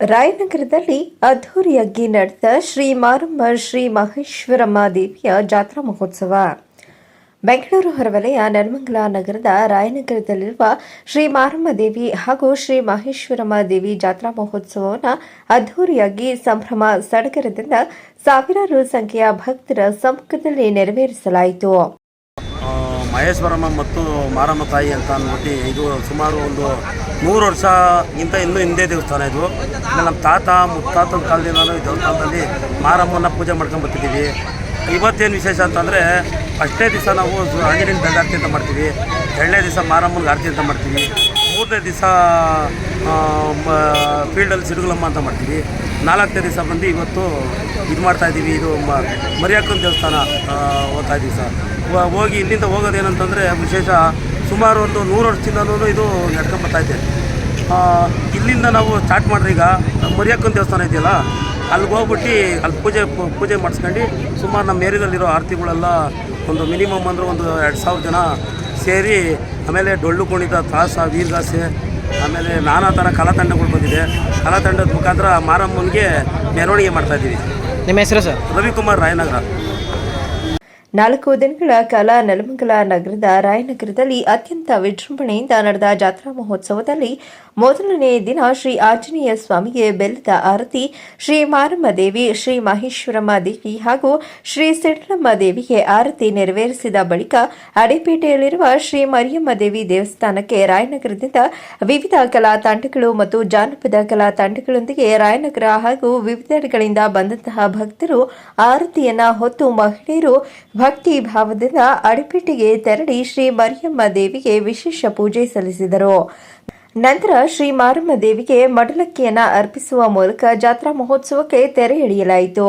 ರಾಯನಗರದಲ್ಲಿ ಅದ್ಧೂರಿಯಾಗಿ ನಡೆದ ಶ್ರೀ ಮಾರಮ್ಮ ಶ್ರೀ ಮಹೇಶ್ವರಮ್ಮ ದೇವಿಯ ಜಾತ್ರಾ ಮಹೋತ್ಸವ. ಬೆಂಗಳೂರು ಹೊರವಲಯ ನೆಲಮಂಗಲ ನಗರದ ರಾಯನಗರದಲ್ಲಿರುವ ಶ್ರೀ ಮಾರಮ್ಮ ದೇವಿ ಹಾಗೂ ಶ್ರೀ ಮಹೇಶ್ವರಮ್ಮ ದೇವಿ ಜಾತ್ರಾ ಮಹೋತ್ಸವವನ್ನು ಅದ್ಧೂರಿಯಾಗಿ ಸಂಭ್ರಮ ಸಡಗರದಿಂದ ಸಾವಿರಾರು ಸಂಖ್ಯೆಯ ಭಕ್ತರ ಸಮ್ಮುಖದಲ್ಲಿ ನೆರವೇರಿಸಲಾಯಿತು. ಮಹೇಶ್ವರಮ್ಮ ಮತ್ತು ಮಾರಮ್ಮ ತಾಯಿ ಅಂತ ಅಂದ್ಬಿಟ್ಟು ಇದು ಸುಮಾರು ಒಂದು ನೂರು ವರ್ಷಗಿಂತ ಇನ್ನೂ ಹಿಂದೆ ದೇವಸ್ಥಾನ ಇದು. ನಮ್ಮ ತಾತ, ಮುತ್ತಾತನ ಕಾಲದಿಂದಲೂ ಈ ದೇವಸ್ಥಾನದಲ್ಲಿ ಮಾರಮ್ಮನ ಪೂಜೆ ಮಾಡ್ಕೊಂಡು ಬರ್ತಿದ್ದೀವಿ. ಇವತ್ತೇನು ವಿಶೇಷ ಅಂತಂದರೆ ಅಷ್ಟೇ ದಿವಸ ನಾವು ಆಂಜನೇಯನ ದಂಡಾರತಿ ಅಂತ ಮಾಡ್ತೀವಿ. ಎರಡನೇ ದಿವಸ ಮಾರಮ್ಮನ ಆರತಿ ಅಂತ ಮಾಡ್ತೀವಿ. ಮೂರನೇ ದಿವಸ ಫೀಲ್ಡಲ್ಲಿ ಸಿಡುಗುಲಮ್ಮ ಅಂತ ಮಾಡ್ತೀವಿ. ನಾಲ್ಕನೇ ದಿವಸ ಬಂದು ಇವತ್ತು ಇದು ಮಾಡ್ತಾ ಇದ್ದೀವಿ. ಇದು ಮರಿಯಕ್ಕನ ದೇವಸ್ಥಾನ ಹೋಗ್ತಾ ಇದ್ದೀವಿ ಸರ್. ಹೋಗಿ ಇಲ್ಲಿಂದ ಹೋಗೋದೇನಂತಂದರೆ ವಿಶೇಷ ಸುಮಾರು ಒಂದು ನೂರು ವರ್ಷದಿಂದಲೂ ಇದು ನಡ್ಕೊಂಬರ್ತಾ ಇದೆ. ಆ, ಇಲ್ಲಿಂದ ನಾವು ಸ್ಟಾರ್ಟ್ ಮಾಡಿದ್ರೆ ಈಗ ಮರಿಯಕ್ಕನ ದೇವಸ್ಥಾನ ಇದೆಯಲ್ಲ ಅಲ್ಲಿಗೆ ಹೋಗ್ಬಿಟ್ಟು ಅಲ್ಲಿ ಪೂಜೆ ಪೂಜೆ ಮಾಡಿಸ್ಕೊಂಡು ಸುಮಾರು ನಮ್ಮ ಏರಿಯಾದಲ್ಲಿರೋ ಆರತಿಗಳೆಲ್ಲ ಒಂದು ಮಿನಿಮಮ್ ಅಂದರೆ ಒಂದು ಎರಡು ಸಾವಿರ ಜನ ಸೇರಿ ಆಮೇಲೆ ಡೊಳ್ಳು ಕುಣಿತ ತ್ರಾಸ ವೀರಗಾಸೆ ಆಮೇಲೆ ನಾನಾ ಥರ ಕಲಾತಂಡಗಳು ಬಂದಿದೆ. ಕಲಾತಂಡದ ಮುಖಾಂತರ ಮಾರಮ್ಮನಿಗೆ ಮೆರವಣಿಗೆ ಮಾಡ್ತಾಯಿದ್ದೀವಿ ನಿಮ್ಮ ಹೆಸರು ಸರ್? ರವಿಕುಮಾರ್ ರಾಯನಗರ. ನಾಲ್ಕು ದಿನಗಳ ಕಾಲ ನೆಲಮಂಗಲ ನಗರದ ರಾಯನಗರದಲ್ಲಿ ಅತ್ಯಂತ ವಿಜೃಂಭಣೆಯಿಂದ ನಡೆದ ಜಾತ್ರಾ ಮಹೋತ್ಸವದಲ್ಲಿ ಮೊದಲನೇ ದಿನ ಶ್ರೀ ಆಂಜನೇಯ ಸ್ವಾಮಿಗೆ ಬೆಲ್ಲದ ಆರತಿ, ಶ್ರೀ ಮಾರಮ್ಮ ದೇವಿ, ಶ್ರೀ ಮಹೇಶ್ವರಮ್ಮ ದೇವಿ ಹಾಗೂ ಶ್ರೀ ಸಿಡ್ಲಮ್ಮ ದೇವಿಗೆ ಆರತಿ ನೆರವೇರಿಸಿದ ಬಳಿಕ ಅಡಿಪೇಟೆಯಲ್ಲಿರುವ ಶ್ರೀ ಮರಿಯಮ್ಮ ದೇವಿ ದೇವಸ್ಥಾನಕ್ಕೆ ರಾಯನಗರದಿಂದ ವಿವಿಧ ಕಲಾ ತಂಡಗಳು ಮತ್ತು ಜಾನಪದ ಕಲಾ ತಂಡಗಳೊಂದಿಗೆ ರಾಯನಗರ ಹಾಗೂ ವಿವಿಧೆಡೆಗಳಿಂದ ಬಂದಂತಹ ಭಕ್ತರು ಆರತಿಯನ್ನ ಹೊತ್ತು ಮಹಿಳೆಯರು ಭಕ್ತಿ ಭಾವದಿಂದ ಅಡಿಪಿಟ್ಟಿಗೆ ತೆರಳಿ ಶ್ರೀ ಮರಿಯಮ್ಮ ದೇವಿಗೆ ವಿಶೇಷ ಪೂಜೆ ಸಲ್ಲಿಸಿದರು. ನಂತರ ಶ್ರೀ ಮಾರಮ್ಮ ದೇವಿಗೆ ಮಡಲಕ್ಕಿಯನ್ನು ಅರ್ಪಿಸುವ ಮೂಲಕ ಜಾತ್ರಾ ಮಹೋತ್ಸವಕ್ಕೆ ತೆರೆ ಎಳೆಯಲಾಯಿತು.